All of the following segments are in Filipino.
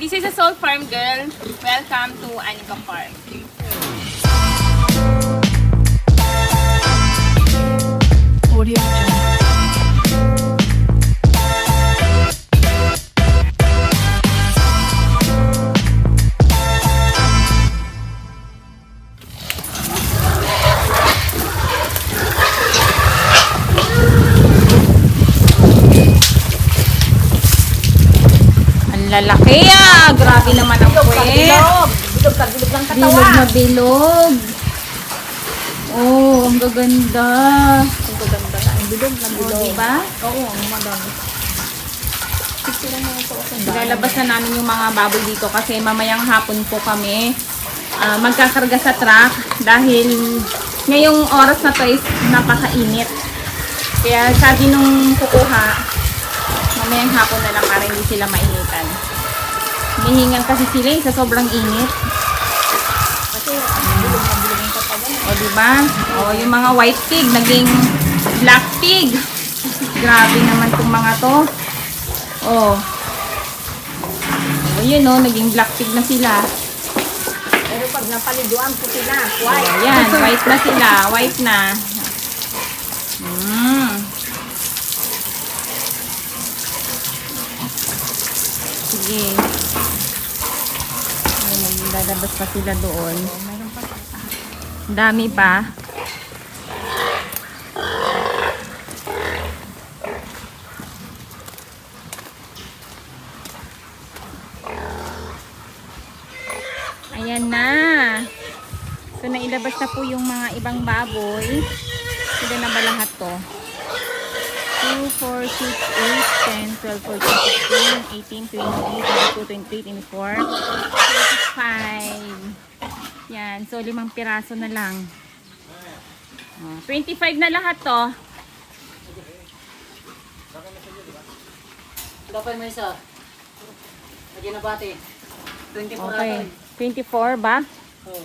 this is a Soul Farm girl. Welcome to Anika Farm. Audio lalaki ah! Grabe naman ang puwet. Bilog ka, bilog lang Bilog na bilog. Oh, ang gaganda. Ang gaganda na. Ang bilog na Oh, bilog. diba? Oo, ang madami. Lalabas na namin yung mga baboy dito kasi mamayang hapon po kami ah, magkakarga sa truck dahil ngayong oras na to is napakainit. Kaya sabi nung kukuha, mamayang hapon na lang para hindi sila mainitan. Nihingan kasi sila eh, sa sobrang init. Kasi bilog na bilog yung katawan. O, di ba? O, yung mga white pig, naging black pig. Grabe naman tong mga to. O. O, yun o, naging black pig na sila. Pero pag napaliduan po sila, O, white. yan, white na sila. White na. Mm. Sige. Lalabas pa sila doon. Dami pa. Ayan na. So, nailabas na po yung mga ibang baboy. Sila na ba lahat to? 2, 4, 6, 8, 10, 12, 14, 15, 18, 20, 22, 23, 24, 25. Yan. So, limang piraso na lang. Oh, 25 na lahat to. Dapat may isa. Lagyan na bati. 24 Okay. 24 ba?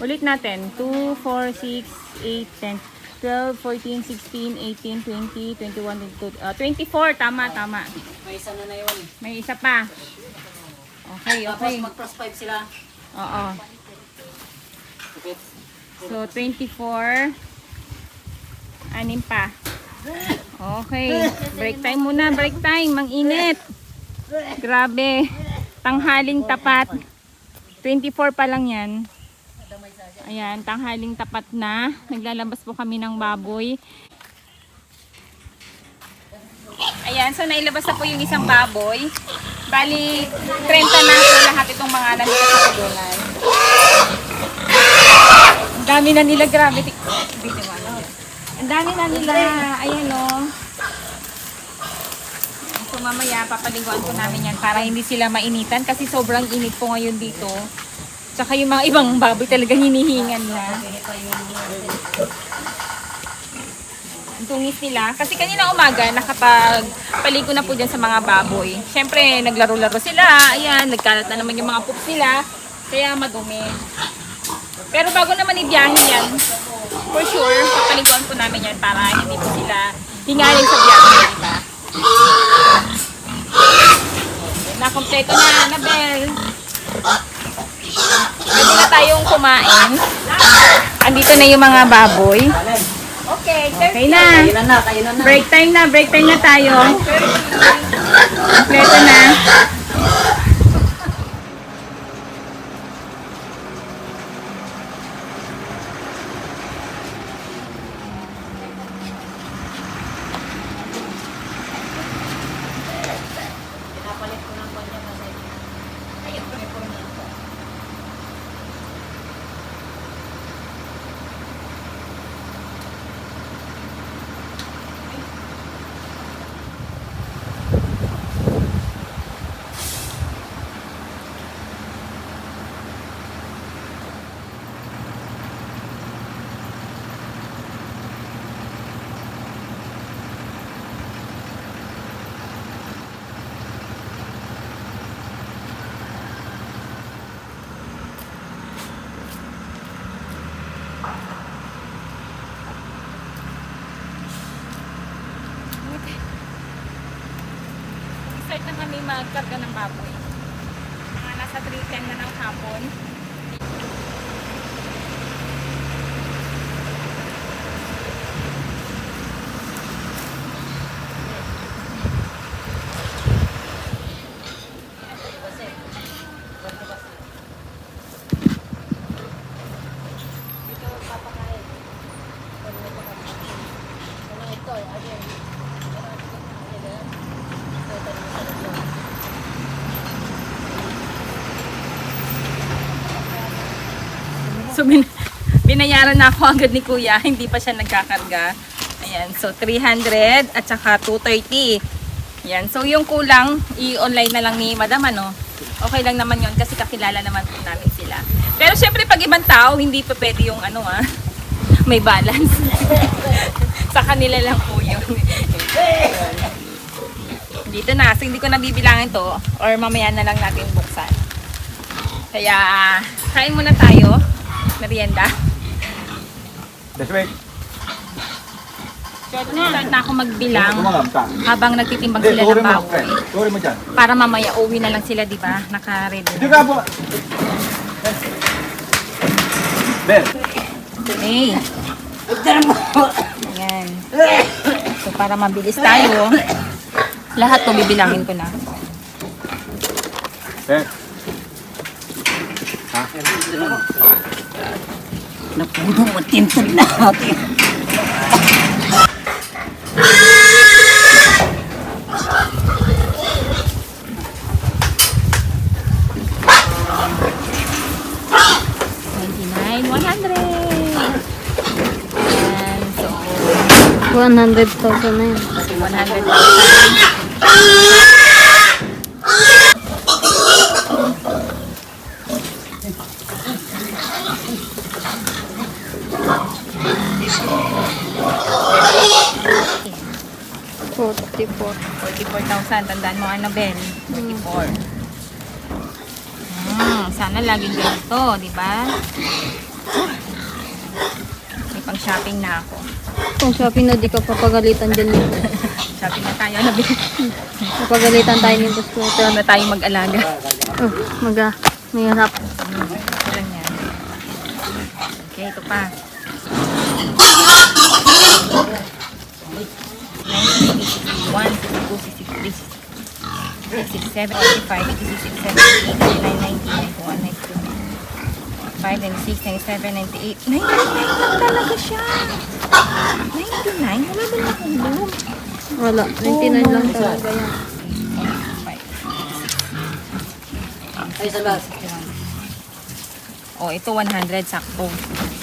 Ulit natin. 2, 4, 6, 8, 10, 12, 14, 16, 18, 20, 21, 22, uh, 24. Tama, tama. May isa na na yun. May isa pa. Okay, Tapos okay. mag plus 5 sila. Oo. So, 24. Anim pa. Okay. Break time muna. Break time. Mang init. Grabe. Tanghaling tapat. 24 pa lang yan. Ayan, tanghaling tapat na. Naglalabas po kami ng baboy. Ayan, so nailabas na po yung isang baboy. Bali, 30 na po lahat itong mga nandito sa kulungan. Ang dami na nila, grabe. Video mo, ano? Ang dami na nila, ayan o. So mamaya, papaliguan ko namin yan para hindi sila mainitan kasi sobrang init po ngayon dito. Tsaka yung mga ibang baboy talagang hinihingan na. Tungis nila. Kasi kanina umaga, nakapagpaligo na po dyan sa mga baboy. Siyempre, naglaro-laro sila. Ayan, nagkalat na naman yung mga poop nila. Kaya madumi. Pero bago naman ibiyahe yan, for sure, papaliguan po namin yan para hindi po sila hingalin sa biyahe, di ba? Na-kompleto na, Anabel. Pwede na tayong kumain. Andito na yung mga baboy. Okay, okay na. na na, kayo na na. Break time na, break time na tayo. Kompleto na. Start na kami magkarga ng baboy. Mga nasa nasa 310 na ng hapon. So, bin binayaran na ako agad ni Kuya. Hindi pa siya nagkakarga. Ayan. So, 300 at saka 230. Ayan. So, yung kulang, i-online na lang ni Madam, ano? Okay lang naman yon kasi kakilala naman po namin sila. Pero syempre, pag ibang tao, hindi pa pwede yung ano, ah, may balance. Sa kanila lang po yun. Dito na. So, hindi ko nabibilangin to. Or mamaya na lang natin buksan. Kaya, kain muna tayo. Merienda. Right. Start na ako magbilang habang nagtitimbang sila ng baboy. Sorry mo dyan. Para mamaya uwi na lang sila, di ba? Naka-ready. Hindi ka po. Ben. Okay. Ayan. So, para mabilis tayo, lahat to bibilangin ko na. Ben. Napuno mo tintod na natin. One hundred thousand na yun. One hundred thousand. 44. 44,000. Tandaan mo, Annabel. 44. Hmm. hmm, sana laging ganito, di ba? May pang-shopping na ako. Kung shopping na, di ka papagalitan dyan nito. shopping na tayo, Annabel. papagalitan tayo nito. Pero na tayo mag-alaga. Oh, mag-a. May harap. Hmm, ito lang yan. Okay, ito pa talaga siya. 99? Wala ba nahulog? Wala. 99 lang talaga yan. 85, Ay, sa lahat. 61. Oh, ito 100 sakto.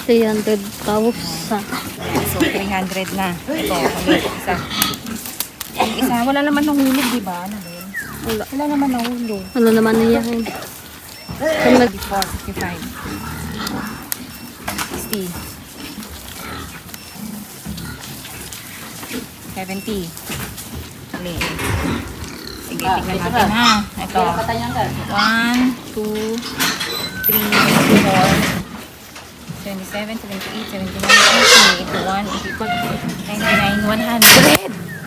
300,000. So, 300 na. Ito, ulit, isa. Isa, wala naman nahulog, di ba? Ano din? Wala. Wala naman nahulog. Ano naman na yan? Kung nag 54, 55. 60. 70. Ulit. Sige, Ah, tignan natin na. ha. Ito. Ka. 1, 2, 3, 4, 77, 78, 79, 80, 81, 82, 99, 100!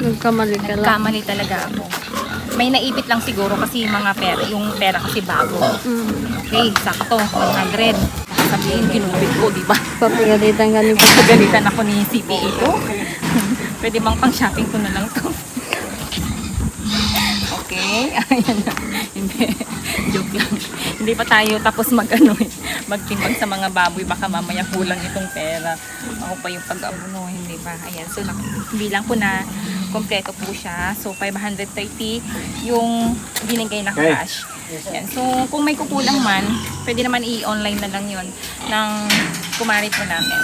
Nagkamali ka lang. Nagkamali talaga ako. May naipit lang siguro kasi mga pera, yung pera kasi bago. Mm. Okay, sakto, 100. Sabihin, ginupit ko, di ba? Papagalitan ka ni Boss. Pagalitan ako ni CPA ko. Pwede bang pang shopping ko na lang to? Okay, ayan na. Hindi, joke lang. Hindi pa tayo tapos mag ano, eh, magtimbang sa mga baboy. Baka mamaya kulang itong pera. Ako pa yung pag-abuno, hindi ba? Ayan, so bilang ko na kompleto po siya. So 530 yung binigay na Okay. cash. Ayan, so kung may kukulang man, pwede naman i-online na lang yon ng kumarit mo namin.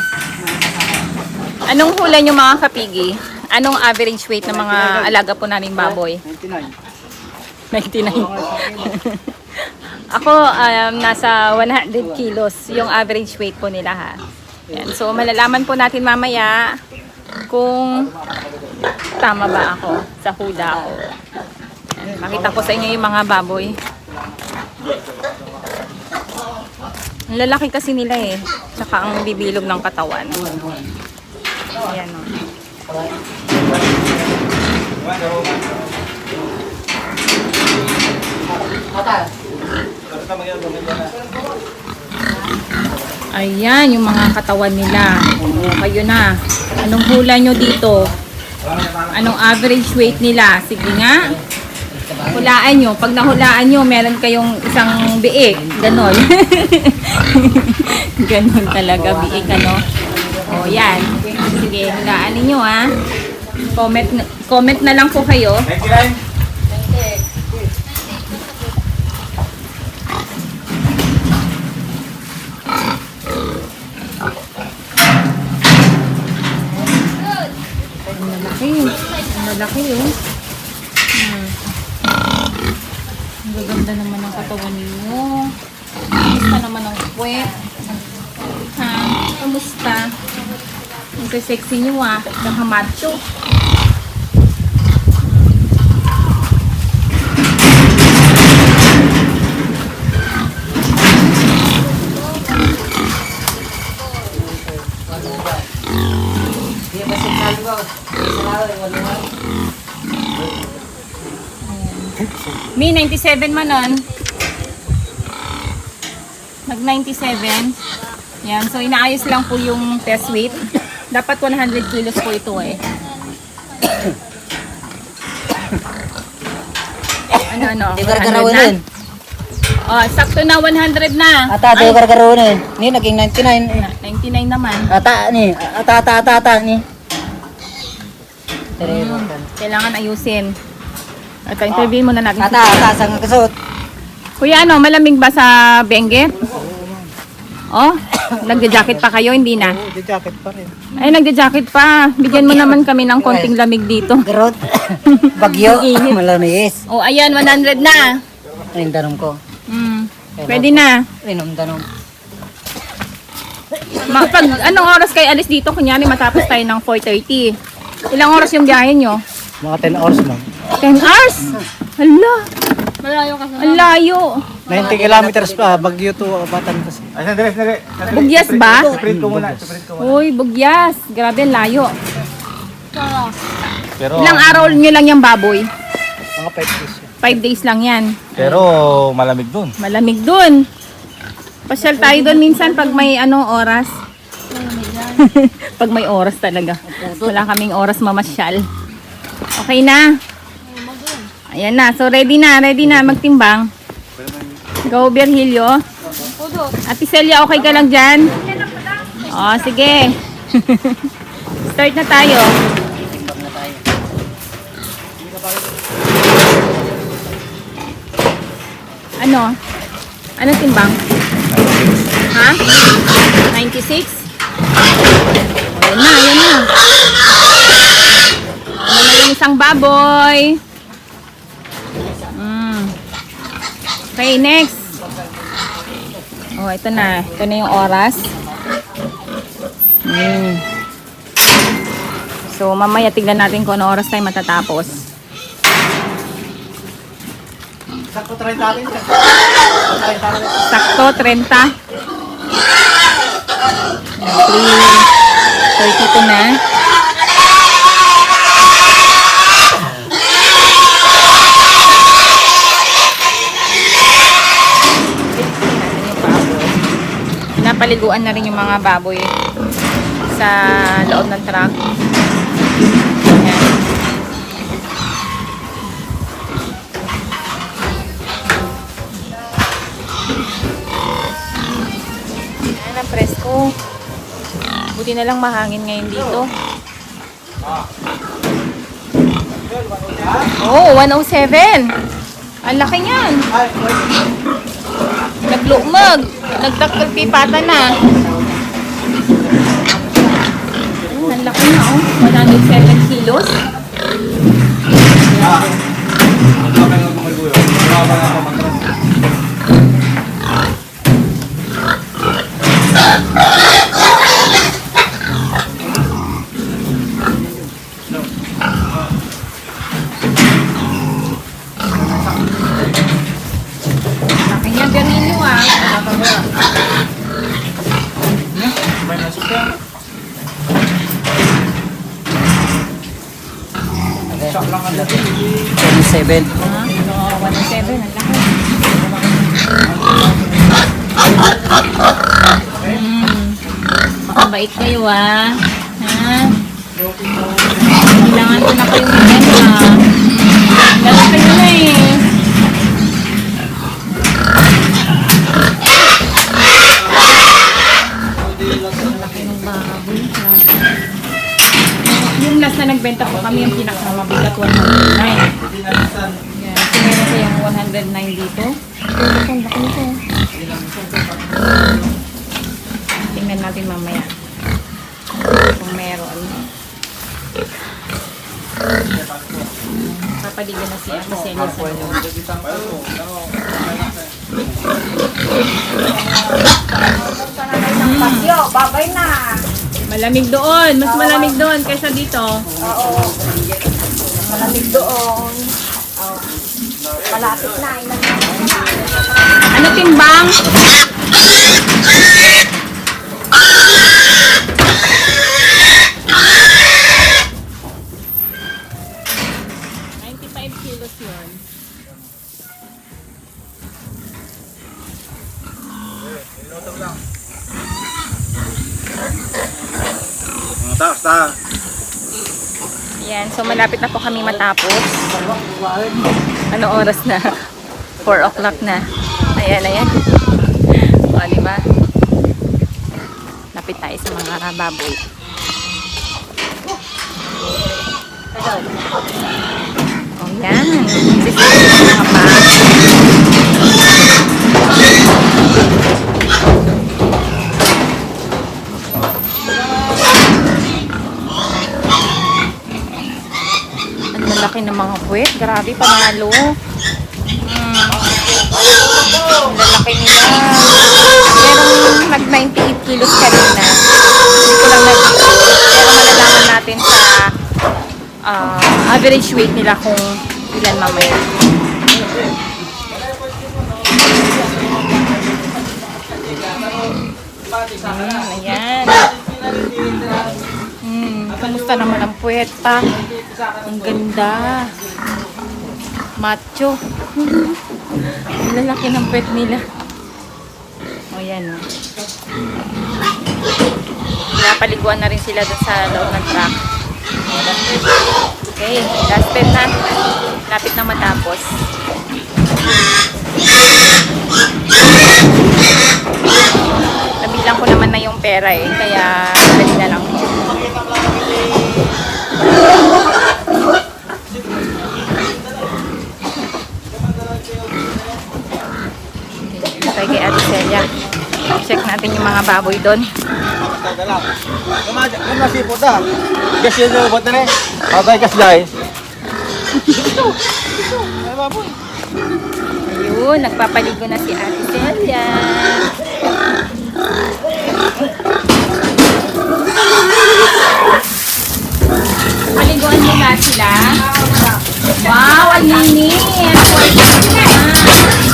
Anong hula nyo mga kapigi? Anong average weight ng mga alaga po namin baboy? 99. 99. Ako, um, nasa 100 kilos yung average weight po nila ha. Yan. So, malalaman po natin mamaya kung tama ba ako sa hula ko. Yan. Makita ko sa inyo yung mga baboy. Ang lalaki kasi nila eh. Tsaka ang bibilog ng katawan. Ayan o. Mata. Ayan, yung mga katawan nila. O, kayo na. Anong hula nyo dito? Anong average weight nila? Sige nga. Hulaan nyo. Pag nahulaan nyo, meron kayong isang biik. Ganon. Ganon talaga, biik ano. O, yan. Sige, hulaan ninyo ha. Comment, comment na lang po kayo. Ang lalaki. Ang lalaki oh. Hmm. Ang gaganda naman ng katawan ninyo. Kamusta naman ang puwet? Ha? Kamusta? Ang sexy nyo ah. Nakamacho. May 97 man nun. Nag 97. Yan. So, inaayos lang po yung test weight. Dapat 100 kilos po ito eh. ano, ano? Di 100 gargarawan na? din. Oh, sakto na 100 na. Ata, di gargarawan din. Ni, naging 99. eh. 99 naman. Ata, ni. Ata, ata, ata, ata, ni. Terero. Kailangan ayusin. At interview muna natin. Ata, ata, sa nga kasot. Kuya, ano, malamig ba sa Benguet? Oh, nagja-jacket pa kayo, hindi na? Oo, jacket pa rin. Ay, nagja-jacket pa. Bigyan mo naman kami ng konting lamig dito. Garot. Bagyo. Malamis. Oh, ayan, 100 na. Ayun, tanong ko. Hmm, pwede na. Inom, tanong. Ma- pag anong oras kayo alis dito? Kunyari, matapos tayo ng 4.30. Ilang oras yung biyahe nyo? Mga 10 hours, ma'am. 10 hours? Hala. Malayo kasi. Ang layo. 90 kilometers pa, Bagyo to Batangas. Ay, sandali, sandali. sandali. Bugyas ba? Print ko muna. Print ko muna. Uy, bugyas. Grabe, ang layo. Pero, Ilang araw nyo lang yung baboy? Mga 5 days. 5 days lang yan. pero malamig dun. Malamig dun. Pasyal tayo dun minsan pag may ano oras. pag may oras talaga. Wala kaming oras mamasyal. Okay na. Ayan na. So ready na. Ready na magtimbang. Go Virgilio. Ate Celia, okay ka lang dyan? Oh, sige. Start na tayo. Ano? Ano timbang? Ha? 96? Ayan na, ayan na. Ano na yung isang baboy? Mm. Okay, next. Oh, ito na. Ito na yung oras. Mm. So, mamaya tignan natin kung ano oras tayo matatapos. Sakto 30 natin. Sakto, 30. 3.32 na. Napaliguan na rin yung mga baboy sa loob ng truck. Ayan. Ayan ang presko. Buti na lang mahangin ngayon dito. Oh, 107. Ang laki niyan. Naglumag. Nagtakagpipata na. Oh, ang laki na oh. 107 kilos. Laki ang laki. 1.7. 1.7 ang laki. Mm. Mabait kayo ah. Ha? Kailangan ko na kayong maganda. Lalo kayo na eh. Nagbenta po kami yung pinakamabigat 109. Yan. So meron kayang 109 dito. Tingnan natin mamaya. Kung meron. Papaligan na si Ate Celia sa loob. Babay na. Malamig doon. Mas malamig doon kaysa dito. Malamig doon. Malapit na. Ano timbang? Taas, taas. Yan, so malapit na po kami matapos. Ano oras na? 4 o'clock na. Ayan, ayan. O, di ba? Lapit tayo sa mga baboy. O, yan. Sisipin mga pa. Lalaki ng mga puwet. Grabe, panalo. Hmm. Ang lalaki nila. Merong nag-98 kilos kanina. Hindi ko lang nag-video. Pero malalaman natin sa ah, average weight nila kung ilan mamaya. Hmm, ayan. Hmm, kamusta naman ang puweta? Ang ganda. Macho. Ang lalaki ng puwet nila. O yan o. Pinapaliguan na rin sila dun sa loob ng truck. Okay, last step na. Lapit na matapos. Nabilang ko naman na yung pera eh, kaya dali na lang. Tayo kay Ate Celia. Check natin yung mga baboy doon. Kama si puta. Gas yun yung bot na rin. Okay, gas guys. Ayun, nagpapaligo na si Ate Celia. Paliguan mo na sila. Wow, ang linis. Bye, Queen.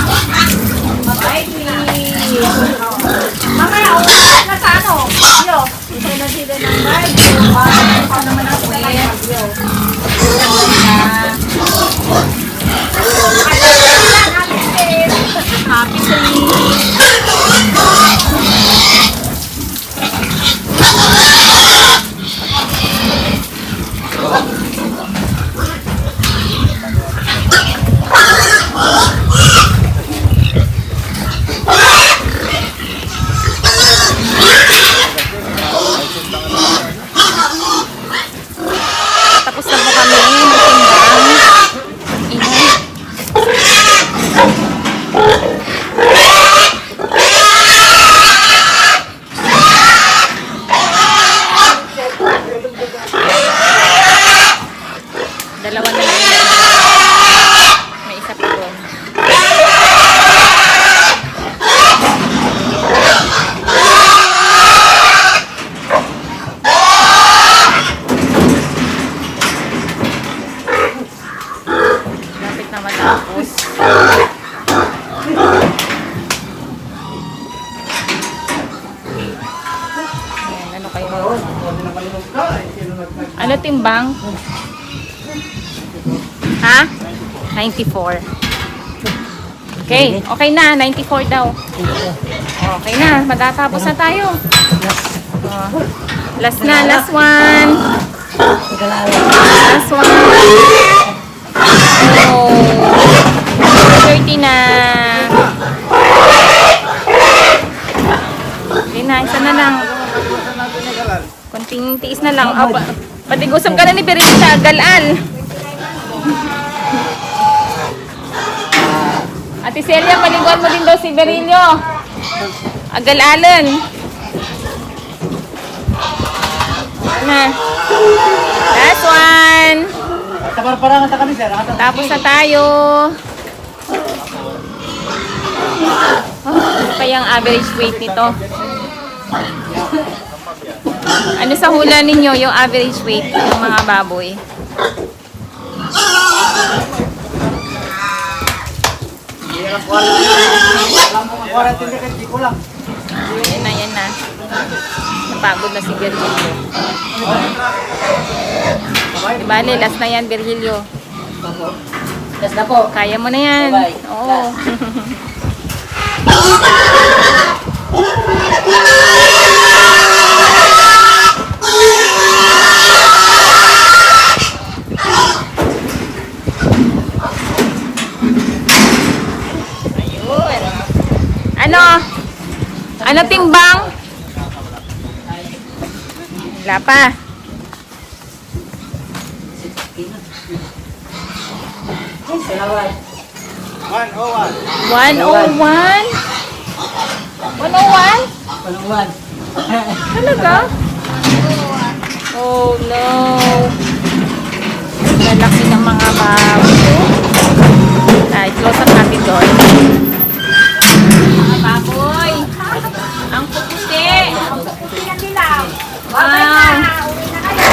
Mamaya, uwi na sa ano? Yo. Ito na sila ng bag. Ito naman ang kwet. 94. Okay, okay na. 94 daw. Okay na. Matatapos na tayo. Oh. Last na, last one. Last one. Oh. 30 na. Okay na, isa na lang. Konting tiis na lang. Oh, pa patigusam ka na ni Berita, galaan. Ate Celia, paliguan mo din daw si Berilio. Agalalan. Na. Last one. Tabar-parangan sa kami, sir. Ata- Tapos na tayo. Oh, ano pa yung average weight nito? Ano sa hula ninyo yung average weight ng mga baboy? Alam mo, ang quarantine ka, di ko lang. Yan na, yan na. Napagod na si Virgilio. Bale, last na yan, Virgilio. Yes na po. Kaya mo na yan. Oo. Ano? Ano timbang? Wala pa. Salamat. 101? 101? Palungwan. Talaga? Oh no. Lalaki ng mga baboy. Ay, close up natin doon. Baboy. Ang puputi. Tingnan nila. Wow. Uwi na kayo.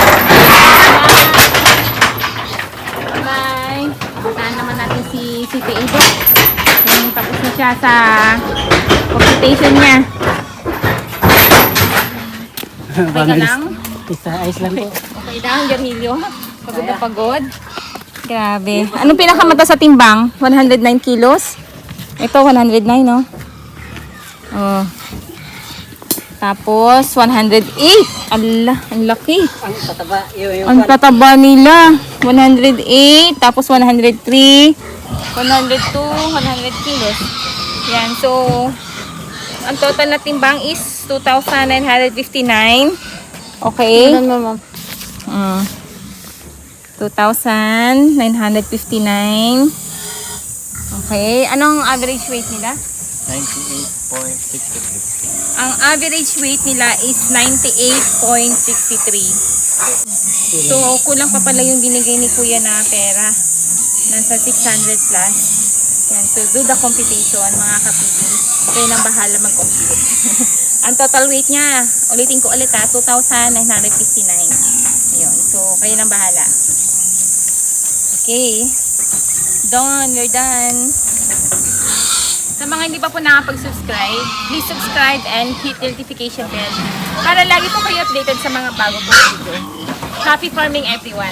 Bye. Puntahan naman natin si si Teibo. Kung tapos na siya sa computation niya. Okay ka lang? Isa ice lang po. Okay lang, Garnilio. Pagod na pagod. Grabe. Anong pinakamata sa timbang? 109 kilos? Ito, 109, no? Oh. Tapos, 108. Allah, ang laki. Ang tataba. Yung, yung Ang tataba nila. 108, tapos 103, 102, 100 kilos. Yan, so, ang total na timbang is 2,959. Okay? Ilan mo, ma'am? Mm. 2,959. Okay. Anong average weight nila? 98.63. Ang average weight nila is 98.63. So, kulang pa pala yung binigay ni Kuya na pera. Nasa 600 plus. Yan, to do the computation, mga kapigil. Kayo nang bahala mag-compute. Ang total weight niya, ulitin ko ulit ha, 2,959. Ayun, so kayo nang bahala. Okay. Done, we're done. Mga hindi pa po nakapag-subscribe, please subscribe and hit the notification bell para lagi po kayo updated sa mga bago po video. Happy farming everyone!